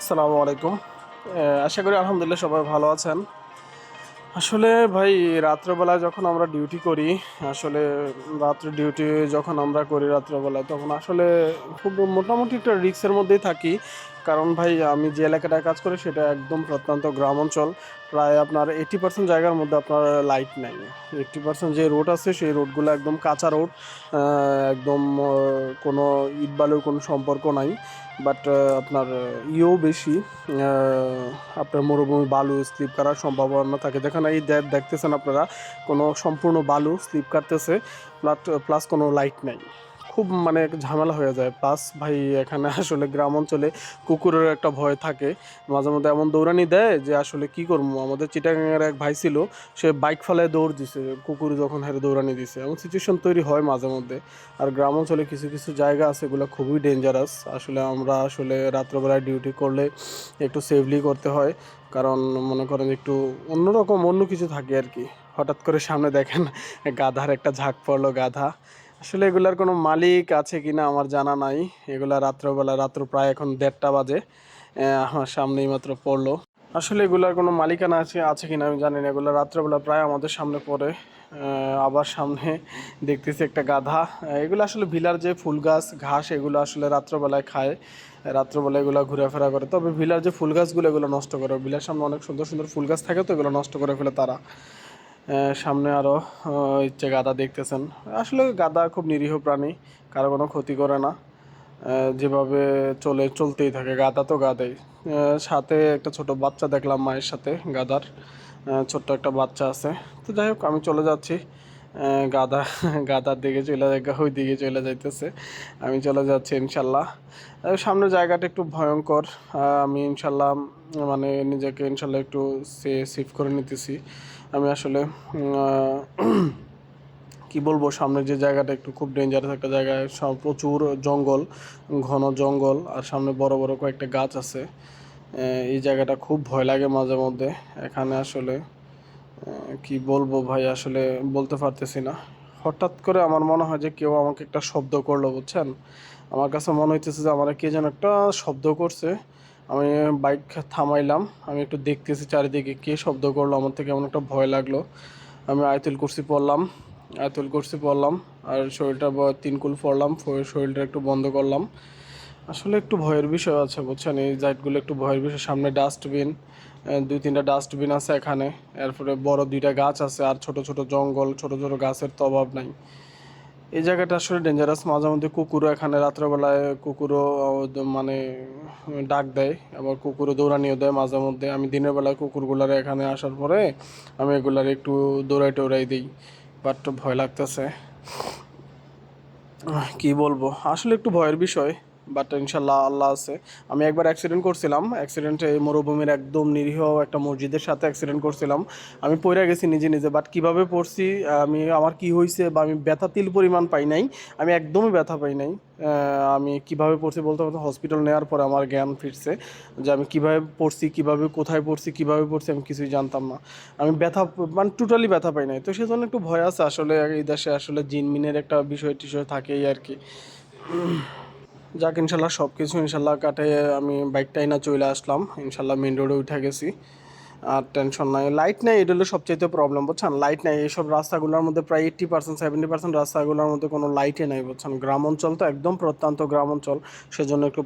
আসসালামু আলাইকুম। আশা করি আলহামদুলিল্লাহ সবাই ভালো আছেন। আসলে ভাই, রাত্রেবেলায় যখন আমরা ডিউটি করি, আসলে রাত্রে ডিউটি যখন আমরা করি রাত্রেবেলায়, তখন আসলে খুব মোটামুটি একটা রিক্সের মধ্যেই থাকি। কারণ ভাই, আমি যে এলাকাটায় কাজ করি সেটা একদম প্রত্যন্ত গ্রাম অঞ্চল। প্রায় আপনার এইটি পার্সেন্ট জায়গার মধ্যে আপনার লাইট নেই। এইটটি পার্সেন্ট যে রোড আছে, সেই রোডগুলো একদম কাঁচা রোড একদম কোনো ইট বালুর কোনো সম্পর্ক নাই। বাট আপনার ইয়েও বেশি আপনার মরুভূমি বালু স্লিপ করার সম্ভাবনা থাকে। যেখানে এই দেখতেছেন আপনারা, কোনো সম্পূর্ণ বালু স্লিপ কাটতেছে প্লাস প্লাস কোনো লাইট নাই। খুব মানে ঝামেলা হয়ে যায়। প্লাস ভাই, এখানে আসলে গ্রাম অঞ্চলে কুকুরের একটা ভয় থাকে। মাঝে মধ্যে এমন দৌড়ানি দেয় যে, আসলে কি করব? আমাদের চিটাগাঙের এক ভাই ছিল, সে বাইক ফেলায় দৌড় দিছে, কুকুর যখন হেরে দৌড়ানি দিছে। এমন সিচুয়েশন তৈরি হয় মাঝে মধ্যে। আর গ্রাম অঞ্চলে কিছু কিছু জায়গা আছে, এগুলো খুবই ডেঞ্জারাস আসলে আমরা আসলে রাত্রবেলায় ডিউটি করলে একটু সেফলি করতে হয়। কারণ মনে করেন একটু অন্যরকম অন্য কিছু থাকে আর কি। হঠাৎ করে সামনে দেখেন, গাধার একটা ঝাঁক পড়ল গাধা। আসলে এগুলার কোনো মালিক আছে কিনা আমার জানা নাই। এগুলা রাত্রবেলা, রাত্র প্রায় এখন দেড়টা বাজে। আমার সামনেই মাত্র পড়ল। আসলে এগুলার কোনো মালিকানা আছে আছে কিনা আমি জানি না। এগুলো রাত্রেবেলা প্রায় আমাদের সামনে পড়ে। আবার সামনে দেখতেছি একটা গাধা। এগুলো আসলে ভিলার যে ফুল গাছ, ঘাস, এগুলো আসলে রাত্রবেলায় খায়। রাত্রবেলা এগুলো ঘোরাফেরা করে। তবে ভিলার যে ফুল গাছগুলো, এগুলো নষ্ট করে। ভিলার সামনে অনেক সুন্দর সুন্দর ফুল গাছ থাকে তো, এগুলো নষ্ট করে ফেলে তারা। সামনে আরও ইচ্ছে গাদা দেখতেছেন। আসলে গাদা খুব নিরীহ প্রাণী, কারও কোনো ক্ষতি করে না। যেভাবে চলে, চলতেই থাকে গাদা তো গাদাই সাথে একটা ছোট বাচ্চা দেখলাম মায়ের সাথে গাদার ছোট্ট একটা বাচ্চা আছে। তো যাই হোক, আমি চলে যাচ্ছি। গাদা গাদার দিকে চলে ওই দিকে চলে যাইতেছে। আমি চলে যাচ্ছি ইনশাল্লাহ। আহ, সামনের জায়গাটা একটু ভয়ঙ্কর। আমি ইনশাল্লাহ মানে নিজেকে ইনশাল্লাহ একটু সে সেভ করে নিতেছি। আমি আসলে কি বলব সামনে যে জায়গাটা একটু খুব ডেঞ্জারাস একটা জায়গায় সব প্রচুর জঙ্গল ঘন জঙ্গল আর সামনে বড় বড় কয়েকটা গাছ আছে। এই জায়গাটা খুব ভয় লাগে মাঝে মধ্যে। এখানে আসলে কি বলব ভাই, আসলে বলতে পারতেছি না। হঠাৎ করে আমার মনে হয় যে কেউ আমাকে একটা শব্দ করল, বুঝছেন? আমার কাছে মনে হইতেছে যে আমার কে যেন একটা শব্দ করছে। আমি বাইক থামাইলাম, আমি একটু দেখতেছি চারিদিকে কে শব্দ করল, আমার থেকে এমন একটা ভয় লাগল। আমি আয়তুল কুরসি পড়লাম, আয়তুল কুরসি পড়লাম, আর শরীরটা ব- তিন কুল পড়লাম, শরীরটা একটু বন্ধ করলাম। আসলে একটু ভয়ের বিষয় আছে, বুঝছেন? এই জায়গাগুলো একটু ভয়ের বিষয়। সামনে ডাস্টবিন দুই তিনটা ডাস্টবিন আছে এখানে। এরপরে বড় দুইটা গাছ আছে, আর ছোট ছোট জঙ্গল, ছোট ছোট গাছের তো অভাব নাই। এই জায়গাটা আসলে ডেঞ্জারাস মাঝে মধ্যে কুকুরও এখানে রাত্রেবেলায় কুকুরও মানে ডাক দেয়, আবার কুকুরও দৌড়ানিও দেয় মাঝে মধ্যে। আমি দিনের বেলায় কুকুরগুলারে এখানে আসার পরে আমি এগুলার একটু দৌড়াই টৌড়াই দিই। বাট ভয় লাগতেছে। কি বলব? আসলে একটু ভয়ের বিষয়। বাট ইনশাল্লাহ আল্লাহ আছে। আমি একবার অ্যাক্সিডেন্ট করছিলাম। অ্যাক্সিডেন্টে মরুভূমির একদম নিরীহ একটা মসজিদের সাথে অ্যাক্সিডেন্ট করছিলাম। আমি পড়ে গেছি নিজে নিজে। বাট কীভাবে পড়ছি? আমি, আমার কি হয়েছে বা আমি ব্যথা তিল পরিমাণ পাই নাই। আমি একদমই ব্যথা পাই নাই। আমি কীভাবে পড়ছি বলতে বলতে হসপিটাল নেওয়ার পরে আমার জ্ঞান ফিরছে যে আমি কীভাবে পড়ছি, কীভাবে কোথায় পড়ছি, কীভাবে পড়ছি আমি কিছুই জানতাম না। আমি ব্যথা মানে টোটালি ব্যথা পাই নাই। তো সেজন্য একটু ভয় আছে। আসলে এই দেশে আসলে জিনমিনের একটা বিষয় টিষয় থাকেই আর কি। যাক, ইনশাল্লাহ সব কিছু ইনশাল্লাহ কাটে, আমি বাইকটাই না চলে আসলাম। ইনশাল্লাহ মেন রোডে উঠে গেছি। আর টেনশন নাই। লাইট নাই, এটা হলো সবচেয়ে প্রবলেম বুঝছেন? লাইট নাই, এইসব রাস্তাগুলোর মধ্যে প্রায় এইট্টি পার্সেন্ট সেভেন্টি পার্সেন্ট রাস্তাগুলোর মধ্যে কোনো লাইটই নাই, বুঝছেন? গ্রাম অঞ্চল তো একদম প্রত্যন্ত গ্রাম অঞ্চল, সেজন্য একটু